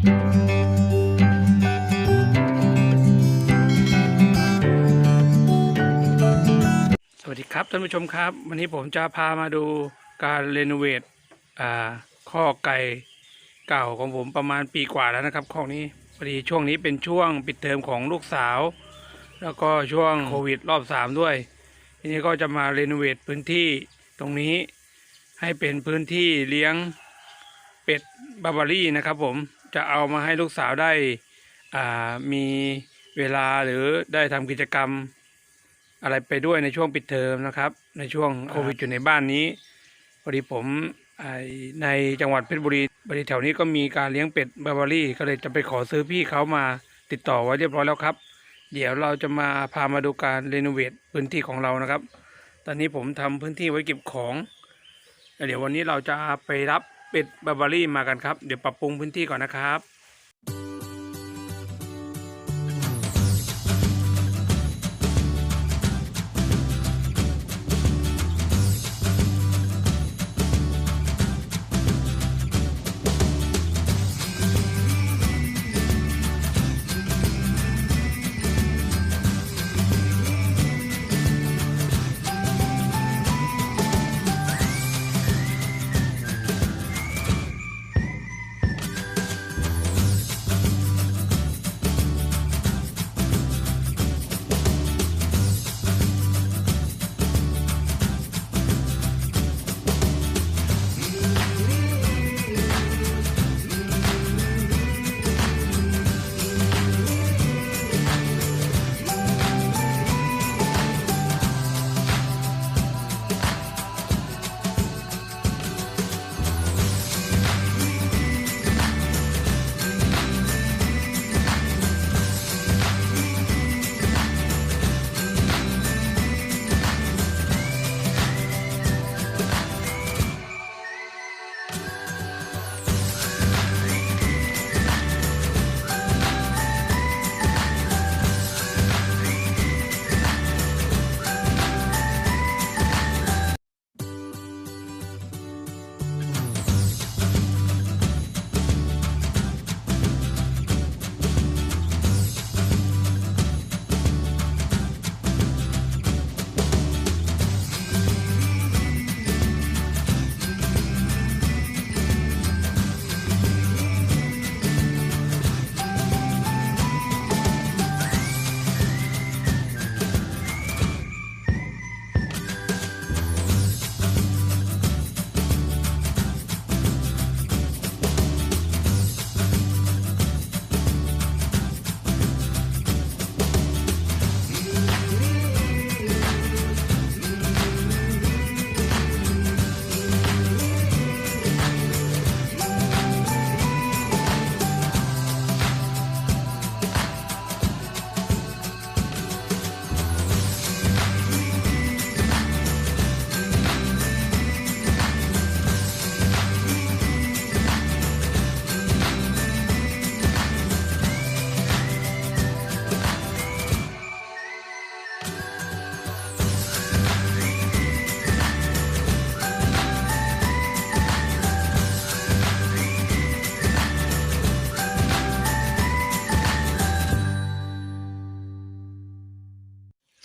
สวัสดีครับท่านผู้ชมครับ วันนี้ผมจะพามาดูการรีโนเวทข้อไก่เก่าของผมประมาณปีกว่าแล้วนะครับข้อนี้พอดีช่วงนี้เป็นช่วงปิดเทอมของลูกสาว แล้วก็ช่วงโควิดรอบสามด้วย ทีนี้ก็จะมารีโนเวทพื้นที่ตรงนี้ให้เป็นพื้นที่เลี้ยงเป็ดบาบารี่นะครับผม จะเอามาให้ลูกสาวได้อ่ามีเวลาหรือได้ทำกิจกรรมอะไรไปด้วยในช่วงปิดเทอมนะครับ ในช่วงโควิดอยู่ในบ้านนี้พอดีผมไอ้ในจังหวัดเพชรบุรีบริแถวนี้ก็มีการเลี้ยงเป็ดบาบารี่ก็เลยจะไปขอซื้อพี่เขามาติดต่อไว้เรียบร้อยแล้วครับ เดี๋ยวเราจะมาพามาดูการรีโนเวทพื้นที่ของเรานะครับ ตอนนี้ผมทำพื้นที่ไว้เก็บของแล้วเดี๋ยววันนี้เราจะไปรับ เป็ดบาบารี่มากันครับ เดี๋ยวปรับปรุงพื้นที่ก่อนนะครับ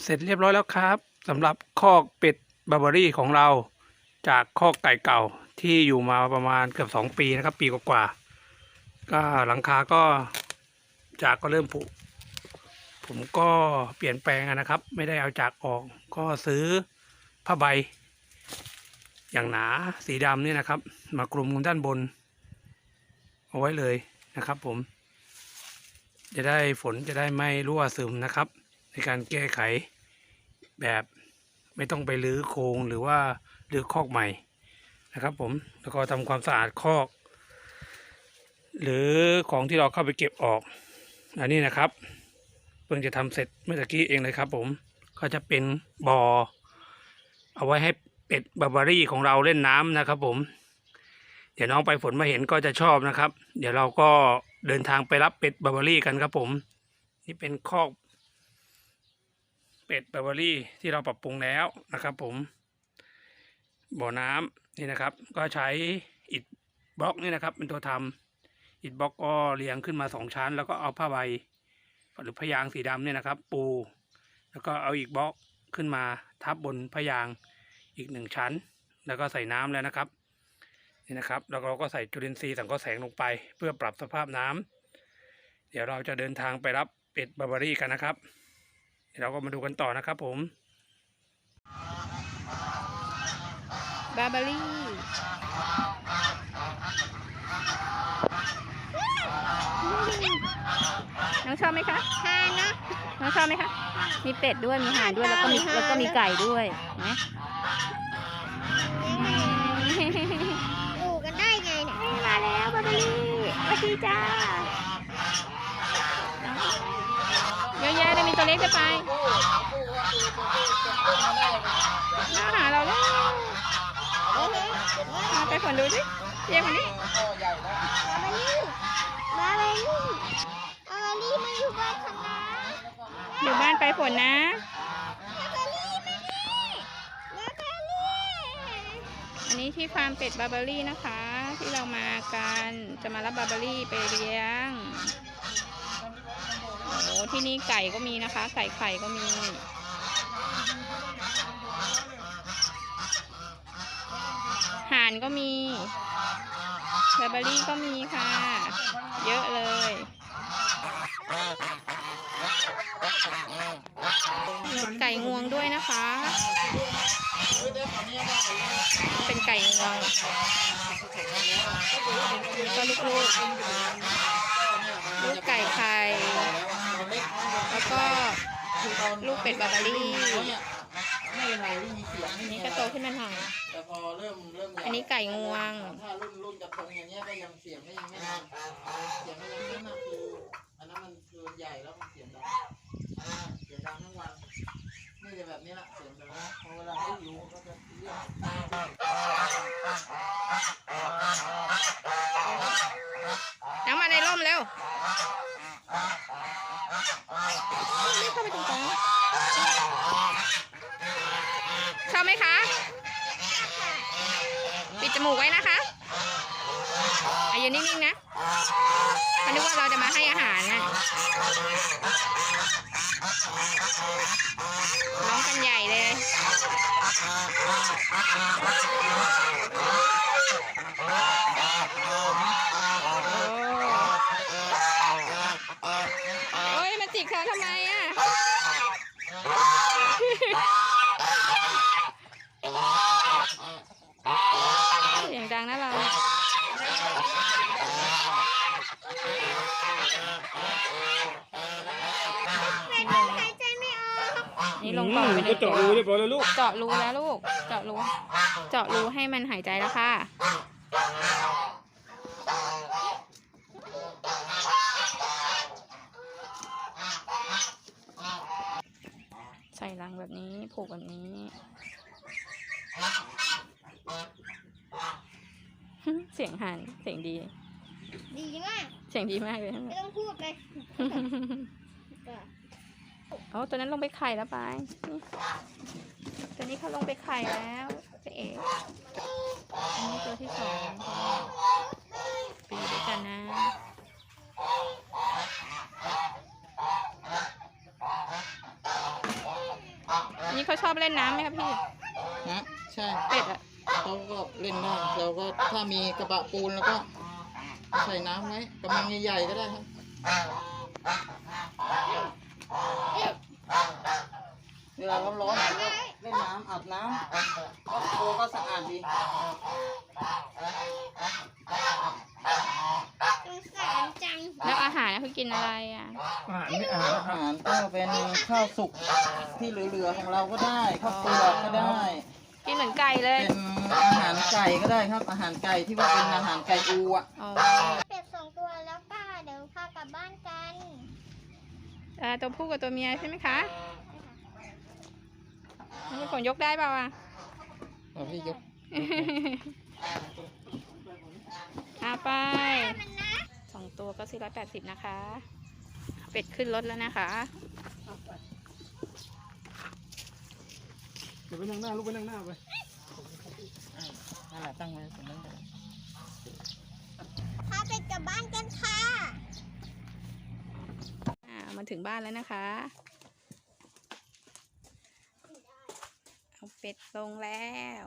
เสร็จเรียบร้อยแล้วครับสำหรับคอกเป็ดบาร์บารี่ของเรา จากคอกไก่เก่าที่อยู่มาประมาณเกือบสองปีนะครับ ปีกว่าๆก็หลังคาก็จากก็เริ่มผุผมก็เปลี่ยนแปลงนะครับ ไม่ได้เอาจากออก ก็ซื้อผ้าใบ อย่างหนาสีดำนี่นะครับ มากลุ่มด้านบน เอาไว้เลยนะครับ ผม จะได้ฝนจะได้ไม่รั่วซึมนะครับ ในการแก้ไข แบบไม่ต้องไปรื้อโครงหรือว่ารื้อคอกใหม่นะครับ ผมแล้วก็ทำความสะอาดคอก หรือของที่เราเข้าไปเก็บออกอันนี้นะครับเพิ่งจะทำเสร็จเมื่อกี้เองเลยครับ ผมก็จะเป็นบอ่อเอาไว้ให้เป็ดบาร์บารี่ของเราเล่นน้ำนะครับ ผม เดี๋ยวน้องไปฝนมาเห็นก็จะชอบนะครับ เดี๋ยวเราก็เดินทางไปรับเป็ดบาร์บารี่กันครับ ผม นี่เป็นคอก เป็ดบาร์บารี่ที่เราปรับปรุงแล้วนะครับ ผมบ่อน้ำนี่นะครับ ก็ใช้อิฐบล็อกนี่นะครับ เป็นตัวทำอิฐบล็อกก็เรียงขึ้นมาสองชั้น แล้วก็เอาผ้าใบหรือพยางสีดำเนี่ยนะครับ ปู แล้วก็เอาอีกบล็อกขึ้นมาทับบนพยางอีกหนึ่งชั้น แล้วก็ใส่น้ำแล้วนะครับนี่นะครับ แล้วเราก็ใส่จุลินทรีย์สังเคราะห์แสงลงไป เพื่อปรับสภาพน้ำเดี๋ยวเราจะเดินทางไปรับเป็ดบาร์บารี่กันนะครับ เดี๋ยวเราก็มาดูกันต่อนะครับผมบาร์บารี่น้องชอบไหมคะทานนะน้องชอบไหมคะ มีเป็ดด้วยมีห่านด้วยแล้วก็มีแล้วก็มีไก่ด้วยนะอยู่กันได้ไงเนี่ยมาแล้วบาร์บารี่สวัสดีจ้าเยอะแยะเลยมีตัวเล็กจะไปมาหาเราแล้วมาไปฝนดูสิเรียกมันดิมาเลยนี่มาเลยนี่มาอยู่บ้านคณะอยู่บ้านไปฝนนะมาเลยนี่มาเลยนี่อันนี้ที่ฟาร์มเป็ดบาร์บารี่นะคะ ที่เรามากันจะมารับบาร์บารี่ไปเลี้ยงโอ้โห ที่นี่ไก่ก็มีนะคะ ไก่ไข่ก็มี ห่านก็มีบาร์บารี่ก็มีค่ะ เยอะเลยไก่งวงด้วยนะคะ เป็นไก่งวงก็ลูกๆ ลูกไก่ไข่ แล้วก็ ลูกเป็ดบาร์บารี่ไม่เป็นไรไม่มีเสียงไม่อันมีนี้อะไรก็โตขึ้นมาหน่อย แต่พอเริ่มเริ่มใหญ่อันนี้ไก่งวง ถ้ารุ่นรุ่นกระทงอย่างเงี้ยก็ยังเสียงก็ยังไม่ดังเสียงก็ยังนั่นน่ะคืออันนั้นมันคือใหญ่แล้วมันเสียงดังอ่าเสียงดังทั้งวันนี่จะแบบนี้แหละเสียงดังพอเวลาเขาอยู่ก็จะเรียกน้ำมาในร่มเร็ว เข้าไปตรงกลางชอบไหมคะ ปิดจมูกไว้นะคะอายุนิ่งๆนะมันนึกว่าเราจะมาให้อาหารนะร้องกันใหญ่เลย โอ้ยมาจิกเขาทำไมอะ เสียงดังนะเรา หายใจไม่ออก นี่ล งปอดไปหนึ่งตัวเรียบร้อยแล้วลูก เจาะรูแล้วลูก เจาะรู เจาะรูให้มันหายใจแล้วค่ะ ใส่รังแบบนี้ ผูกแบบนี้เสียงหันเสียงดี ดีมาก เสียงดีมากเลยทั้งหมไม่ดต้องพูดเลย โอ้ตัวนั้นลงไปไข่แล้วไปนี่ตัวนี้เขาลงไปไข่แล้วไปเอ๋อันนี้ตัวที่สองไปอยู่ด้วยกันนะอันนี้เขาชอบเล่นน้ำไหมครับพี่ฮะใช่เป็ดอะเขาก็เล่นได้เราก็ถ้ามีกระบะปูนแล้วก็ ใส่น้ำไว้กำลังใหญ่ๆก็ได้ครับ เวลาร้อนๆเราก็เล่นน้ำ อาบน้ำก็โคก็สะอาดดีสงสารจังแล้วอาหารเขากินอะไรอะ อาหารนี่อาหารอาหารก็เป็นข้าวสุกที่เหลือๆของเราก็ได้ข้าวเปลือกก็ได้ กินเหมือนไก่เลย เป็นอาหารไก่ก็ได้ครับ อาหารไก่ที่ว่าเป็นอาหารไก่อูอะอ๋อเป็ดสองตัวแล้วป้าเดี๋ยวพากลับบ้านกัน อ่าตัวผู้กับตัวเมียใช่ไหมคะ น้องฝนยกได้เปล่าอะเราพี่ยกอาไปมันนะสองตัวก็สี่ร้อยแปดสิบนะคะ เป็ดขึ้นรถแล้วนะคะเดี๋ยวไปนั่งหน้าลูกไปนั่งหน้าไปนั่นแหละตั้งไว้ตรงนั้นเลยพาไปจลับบ้านกันค่ะ อ่า มาถึงบ้านแล้วนะคะ เอาเป็ดลงแล้ว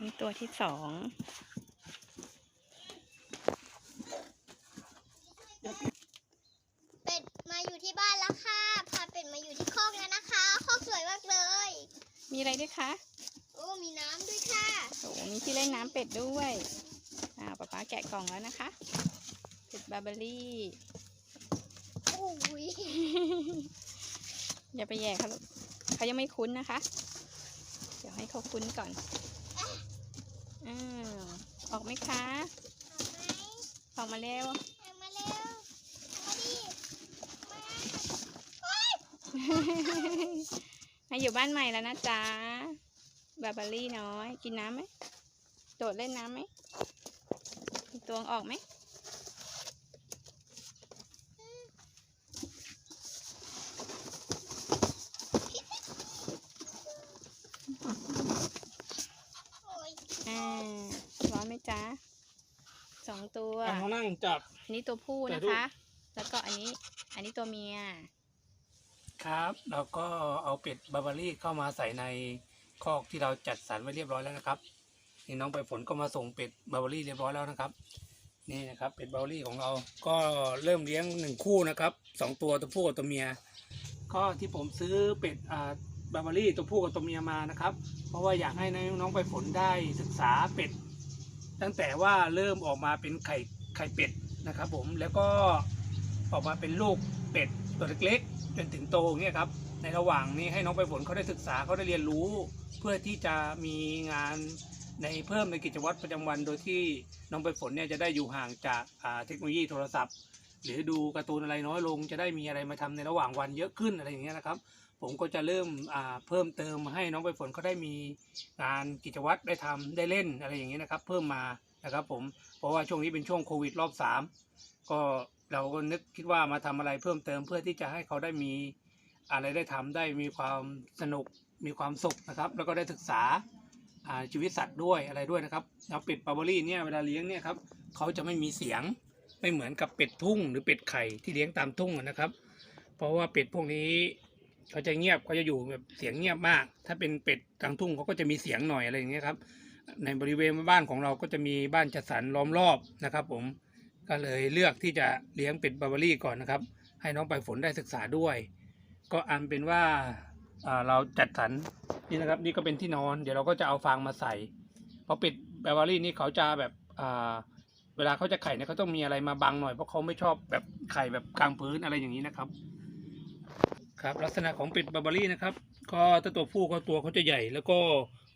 นี่ตัวที่สองเป็ดมาอยู่ที่บ้านแล้วค่ะ พาเป็ดมาอยู่ที่คอกแล้วนะคะคอกสวยมากเลย มีอะไรด้วยคะโอ้มีน้ำด้วยค่ะโอ้มีที่เล่นน้ำเป็ดด้วยอ่าป๊าป๊าแกะกล่องแล้วนะคะเป็ดบาร์เบอรี่โอ้ยอย่าไปแย่เขาลูก เขายังไม่คุ้นนะคะ เดี๋ยวให้เขาคุ้นก่อนอ้าวออกไหมคะ ออกมาเร็วเอาไหมเอามาเร็วเอามาดิมาให้อยู่บ้านใหม่แล้วนะจ๊ะบาร์เบอรี่น้อย กินน้ำไหม โดดเล่นน้ำไหมมีตัวออกไหม โอ้ยอ่าร้อนไหมจ๊ะสองตัวเอานั่งจับ อันนี้ตัวผู้แต่นะลูกคะ แล้วก็อันนี้ อันนี้ตัวเมีย ครับเราก็เอาเป็ดบาร์บารี่เข้ามาใส่ในคอกที่เราจัดสรรไว้เรียบร้อยแล้วนะครับ นี่น้องไปฝนก็มาส่งเป็ดบาร์บารี่เรียบร้อยแล้วนะครับ นี่นะครับ เป็ดบาร์บารี่ของเรา ก็เริ่มเลี้ยงหนึ่งคู่นะครับสองตัวตัวผู้กับตัวเมีย ก็ที่ผมซื้อเป็ดอ่า บาร์บารี่ตัวผู้กับตัวเมียมานะครับ เพราะว่าอยากให้น้องไปฝนได้ศึกษาเป็ด ตั้งแต่ว่าเริ่มออกมาเป็นไข่ไข่เป็ดนะครับ ผมแล้วก็ออกมาเป็นลูกเป็ดตัวเล็กๆจนถึงโตเงี้ยครับในระหว่างนี้ให้น้องไปฝนเขาได้ศึกษาเขาได้เรียนรู้ เพื่อที่จะมีงานในเพิ่มในกิจวัตรประจำวัน โดยที่น้องไปฝนเนี่ยจะได้อยู่ห่างจากเทคโนโลยีโทรศัพท์ หรือดูการ์ตูนอะไรน้อยลง จะได้มีอะไรมาทำในระหว่างวันเยอะขึ้นอะไรอย่างเงี้ยนะครับ ผมก็จะเริ่มเพิ่มเติมให้น้องไปฝนเขาได้มีงานกิจวัตรได้ทำได้เล่นอะไรอย่างเงี้นะครับ เพิ่มมานะครับผมเพราะว่าช่วงนี้เป็นช่วงโควิดรอบสามก็เราก็นึกคิดว่ามาทำอะไรเพิ่มเติมเพื่อที่จะให้เขาได้มีอะไรได้ทำได้มีความสนุกมีความสุขนะครับ แล้วก็ได้ศึกษาชีวิตสัตว์ด้วยอะไรด้วยนะครับแล้วเป็ดบาบารี่เนี่ยเวลาเลี้ยงเนี่ยครับเขาจะไม่มีเสียงไม่เหมือนกับเป็ดทุ่งหรือเป็ดไข่ที่เลี้ยงตามทุ่งนะครับ เพราะว่าเป็ดพวกนี้ เขาจะเงียบเขาจะอยู่แบบเสียงเงียบมาก ถ้าเป็นเป็ดกลางทุ่งเขาก็จะมีเสียงหน่อยอะไรอย่างเงี้ยครับ ในบริเวณบ้านของเราก็จะมีบ้านจัดสรรล้อมรอบนะครับ ผมก็เลยเลือกที่จะเลี้ยงเป็ดบาร์บารี่ก่อนนะครับ ให้น้องไปฝนได้ศึกษาด้วย ก็อันเป็นว่าเราจัดสรรนี่นะครับ นี่ก็เป็นที่นอน เดี๋ยวเราก็จะเอาฟางมาใส่เพราะเป็ดบาร์บารี่นี่เขาจะแบบอ่าเวลาเขาจะไข่เนี่ยเขาต้องมีอะไรมาบังหน่อยเพราะเขาไม่ชอบแบบไข่แบบกลางพื้นอะไรอย่างนี้นะครับ ครับลักษณะของเป็ดบาร์บารี่นะครับ ก็ถ้าตัวผู้ก็ตัวเขาจะใหญ่ แล้วก็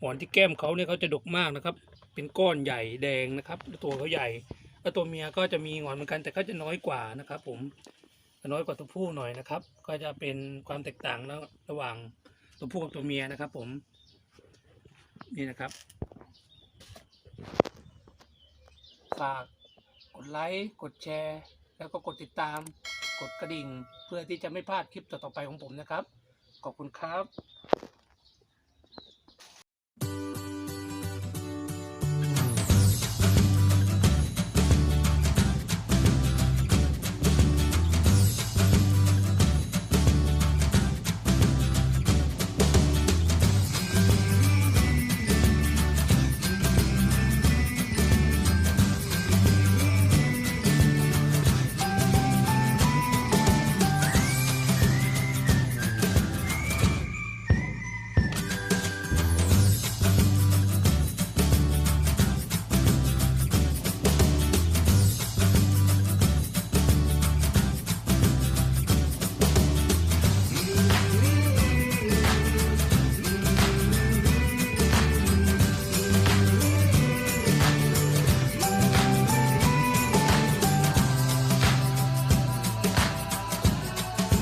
หอนที่แก้มเขาเนี่ยเขาจะดกมากนะครับ เป็นก้อนใหญ่แดงนะครับ ตัวเขาใหญ่แล้วตัวเมียก็จะมีหอนเหมือนกันแต่ก็จะน้อยกว่านะครับ ผมน้อยกว่าตัวผู้หน่อยนะครับ ก็จะเป็นความแตกต่างแล้วระหว่างตัวผู้กับตัวเมียนะครับ ผมนี่นะครับฝากกดไลค์กดแชร์ แล้วก็กดติดตาม กดกระดิ่ง เพื่อที่จะไม่พลาดคลิปต่อๆไปของผมนะครับ ขอบคุณครับ